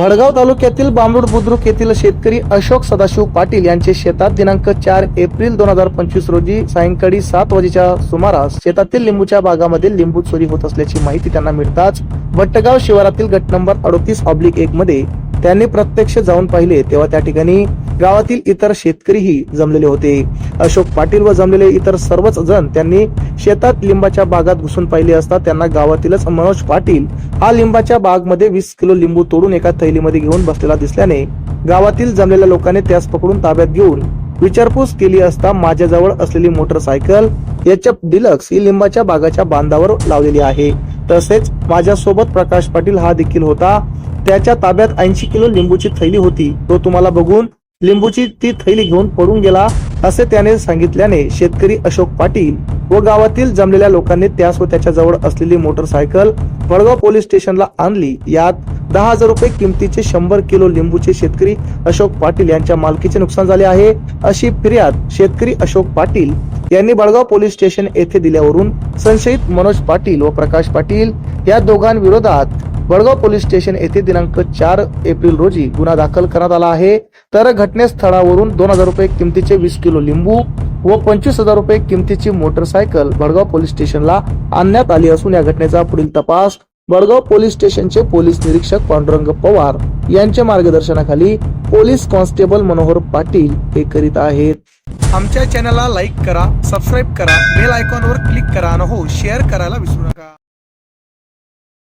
भडगाव तालुक्यातील बांबरुड बुद्रुक येथील शेतकरी अशोक सदाशिव पाटील यांचे शेतात दिनांक चार एप्रिल दोन हजार पंचवीस रोजी सायंकाळी सात वाजेच्या सुमारास शेतातील लिंबूच्या बागामध्ये लिंबू चोरी होत असल्याची माहिती त्यांना मिळताच भट्टगाव शिवारातील गट नंबर अडोतीस ऑब्लिक एक मध्ये त्यांनी प्रत्यक्ष जाऊन पाहिले तेव्हा त्या ठिकाणी गावातील इतर शेतकरीही जमलेले होते. अशोक पाटील व जमलेले इतर सर्वच जण त्यांनी शेतात लिंबाच्या बागात घुसून पाहिले असता त्यांना गावातीलच मनोज पाटील हा लिंबाच्या बागमध्ये वीस किलो लिंबू तोडून एका थैलीमध्ये घेऊन बसलेला दिसल्याने गावातील जमलेल्या लोकांनी त्यास पकडून ताब्यात घेऊन विचारपूस केली असता माझ्याजवळ असलेली मोटरसायकल एच एफ डिलक्स ही लिंबाच्या बागाच्या बांधावर लावलेली आहे. तसेच माझ्यासोबत प्रकाश पाटील हा देखील होता. त्याच्या ताब्यात ऐंशी किलो लिंबूची थैली होती. तो तुम्हाला बघून लिंबूची ती थैली घेऊन पडून गेला असे त्याने सांगितल्याने शेतकरी अशोक पाटील व गावातील जमलेल्या लोकांनी त्यास व त्याच्याजवळ असलेली मोटरसायकल वडगाव पोलीस स्टेशनला आणली. यात दहा हजार रुपये किमतीचे शंभर किलो लिंबूचे शेतकरी अशोक पाटील यांच्या मालकीचे नुकसान झाले आहे अशी फिर्याद शेतकरी अशोक पाटील यांनी बळगाव पोलीस स्टेशन येथे दिल्यावरून संशयित मनोज पाटील व प्रकाश पाटील या दोघांविरोधात वडगाव पोलीस स्टेशन येथे दिनांक चार एप्रिल रोजी गुन्हा दाखल करण्यात आला आहे. तर घटनास्थळावरून दोन हजार रुपये किमतीचे वीस किलो लिंबू व पंचवीस हजार रुपये किमतीची मोटरसायकल बडगाव पोलीस स्टेशनला आणण्यात आली असून या घटनेचा पुढील तपास बडगाव पोलीस स्टेशनचे पोलीस निरीक्षक पांडुरंग पवार यांच्या मार्गदर्शनाखाली पोलीस कॉन्स्टेबल मनोहर पाटील हे करीत आहेत. आमच्या चॅनलला लाईक करा सबस्क्राईब करा बेल आयकॉनवर क्लिक करा आणि हो शेअर करायला विसरू नका.